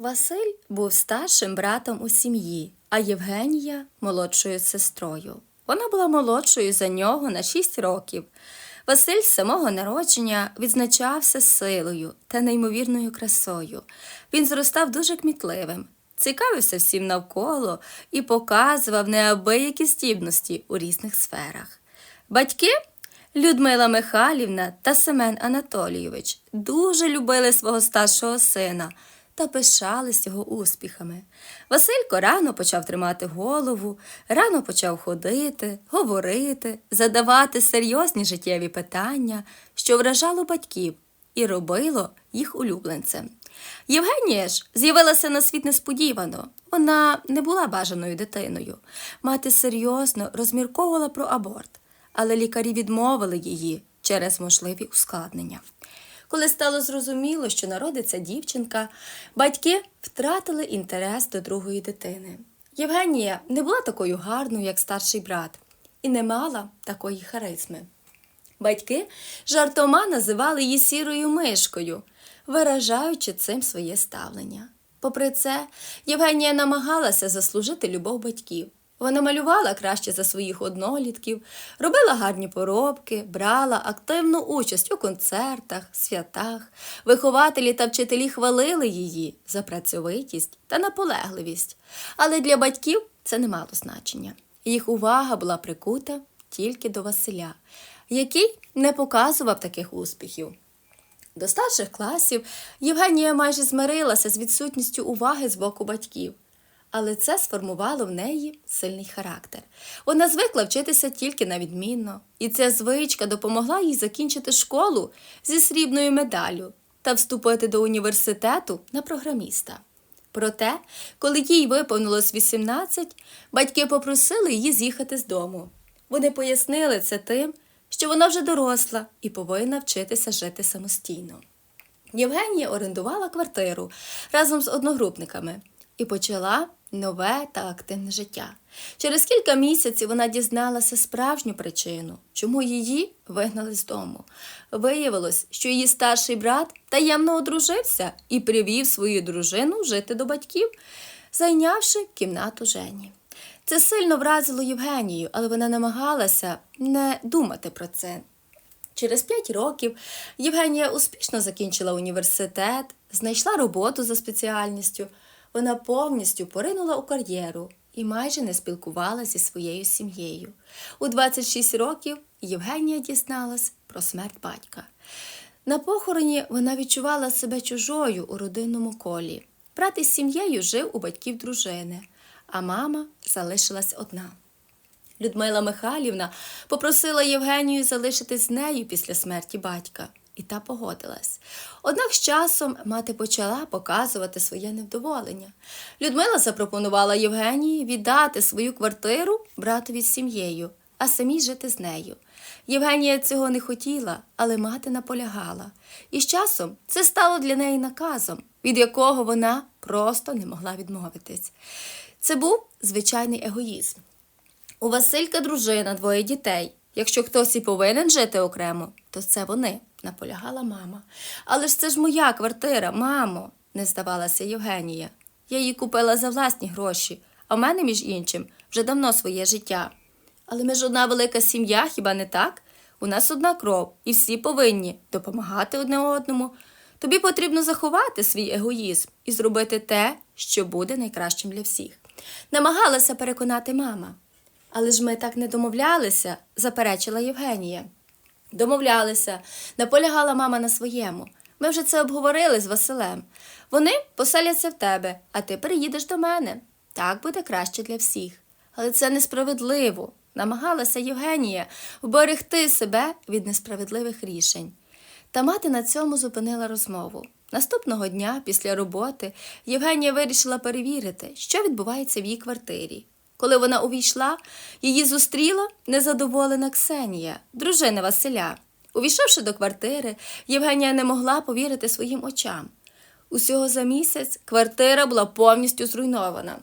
Василь був старшим братом у сім'ї, а Євгенія молодшою сестрою. Вона була молодшою за нього на 6 років. Василь з самого народження відзначався силою та неймовірною красою. Він зростав дуже кмітливим, цікавився всім навколо і показував неабиякі здібності у різних сферах. Батьки Людмила Михайлівна та Семен Анатолійович дуже любили свого старшого сина та пишались його успіхами. Василько рано почав тримати голову, рано почав ходити, говорити, задавати серйозні життєві питання, що вражало батьків і робило їх улюбленцем. Євгенія ж з'явилася на світ несподівано. Вона не була бажаною дитиною. Мати серйозно розмірковувала про аборт, але лікарі відмовили її через можливі ускладнення. Коли стало зрозуміло, що народиться дівчинка, батьки втратили інтерес до другої дитини. Євгенія не була такою гарною, як старший брат, і не мала такої харизми. Батьки жартома називали її сірою мишкою, виражаючи цим своє ставлення. Попри це, Євгенія намагалася заслужити любов батьків. Вона малювала краще за своїх однолітків, робила гарні поробки, брала активну участь у концертах, святах. Вихователі та вчителі хвалили її за працьовитість та наполегливість. Але для батьків це не мало значення. Їх увага була прикута тільки до Василя, який не показував таких успіхів. До старших класів Євгенія майже змирилася з відсутністю уваги з боку батьків, але це сформувало в неї сильний характер. Вона звикла вчитися тільки на відмінно, і ця звичка допомогла їй закінчити школу зі срібною медаллю та вступити до університету на програміста. Проте, коли їй виповнилось 18, батьки попросили її з'їхати з дому. Вони пояснили це тим, що вона вже доросла і повинна вчитися жити самостійно. Євгенія орендувала квартиру разом з одногрупниками і почала нове та активне життя. Через кілька місяців вона дізналася справжню причину, чому її вигнали з дому. Виявилось, що її старший брат таємно одружився і привів свою дружину жити до батьків, зайнявши кімнату Жені. Це сильно вразило Євгенію, але вона намагалася не думати про це. Через п'ять років Євгенія успішно закінчила університет, знайшла роботу за спеціальністю. Вона повністю поринула у кар'єру і майже не спілкувалася зі своєю сім'єю. У 26 років Євгенія дізналась про смерть батька. На похороні вона відчувала себе чужою у родинному колі. Брат із сім'єю жив у батьків дружини, а мама залишилась одна. Людмила Михайлівна попросила Євгенію залишитись з нею після смерті батька, і та погодилась. Однак з часом мати почала показувати своє невдоволення. Людмила запропонувала Євгенії віддати свою квартиру братові з сім'єю, а самій жити з нею. Євгенія цього не хотіла, але мати наполягала. І з часом це стало для неї наказом, від якого вона просто не могла відмовитись. Це був звичайний егоїзм. У Василька дружина, двоє дітей. Якщо хтось і повинен жити окремо, то це вони, наполягала мама. Але ж це ж моя квартира, мамо, не здавалася Євгенія. Я її купила за власні гроші, а в мене, між іншим, вже давно своє життя. Але ми ж одна велика сім'я, хіба не так? У нас одна кров, і всі повинні допомагати одне одному. Тобі потрібно заховати свій егоїзм і зробити те, що буде найкращим для всіх. Намагалася переконати мама. Але ж ми так не домовлялися, заперечила Євгенія. Домовлялися, наполягала мама на своєму. Ми вже це обговорили з Василем. Вони поселяться в тебе, а ти переїдеш до мене. Так буде краще для всіх. Але це несправедливо. Намагалася Євгенія вберегти себе від несправедливих рішень. Та мати на цьому зупинила розмову. Наступного дня, після роботи, Євгенія вирішила перевірити, що відбувається в її квартирі. Коли вона увійшла, її зустріла незадоволена Ксенія, дружина Василя. Увійшовши до квартири, Євгенія не могла повірити своїм очам. Усього за місяць квартира була повністю зруйнована.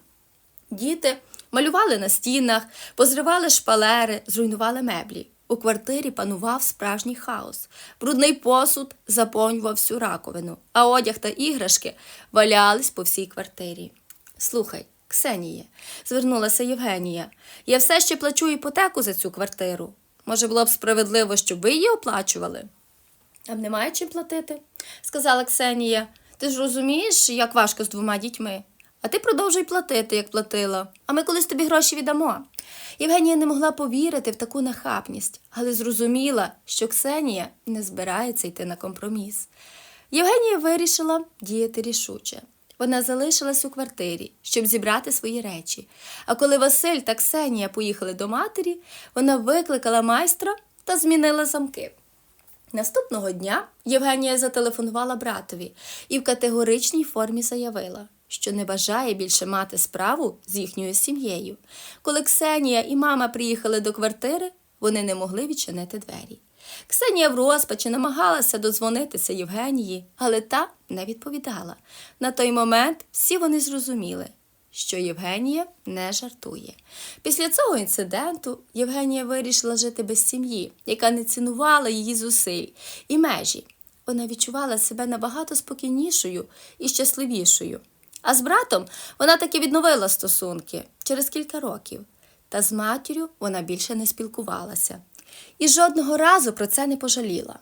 Діти малювали на стінах, позривали шпалери, зруйнували меблі. У квартирі панував справжній хаос. Брудний посуд заповнював всю раковину, а одяг та іграшки валялись по всій квартирі. Слухай, Ксеніє, звернулася Євгенія, я все ще плачу іпотеку за цю квартиру. Може, було б справедливо, щоб ви її оплачували? А немає чим платити, сказала Ксенія. Ти ж розумієш, як важко з двома дітьми. А ти продовжуй платити, як платила. А ми колись тобі гроші віддамо. Євгенія не могла повірити в таку нахабність, але зрозуміла, що Ксенія не збирається йти на компроміс. Євгенія вирішила діяти рішуче. Вона залишилась у квартирі, щоб зібрати свої речі. А коли Василь та Ксенія поїхали до матері, вона викликала майстра та змінила замки. Наступного дня Євгенія зателефонувала братові і в категоричній формі заявила, що не бажає більше мати справу з їхньою сім'єю. Коли Ксенія і мама приїхали до квартири, вони не могли відчинити двері. Ксенія в розпачі намагалася додзвонитися Євгенії, але та не відповідала. На той момент всі вони зрозуміли, що Євгенія не жартує. Після цього інциденту Євгенія вирішила жити без сім'ї, яка не цінувала її зусиль і межі. Вона відчувала себе набагато спокійнішою і щасливішою. А з братом вона таки відновила стосунки через кілька років. Та з матір'ю вона більше не спілкувалася. І жодного разу про це не пожаліла.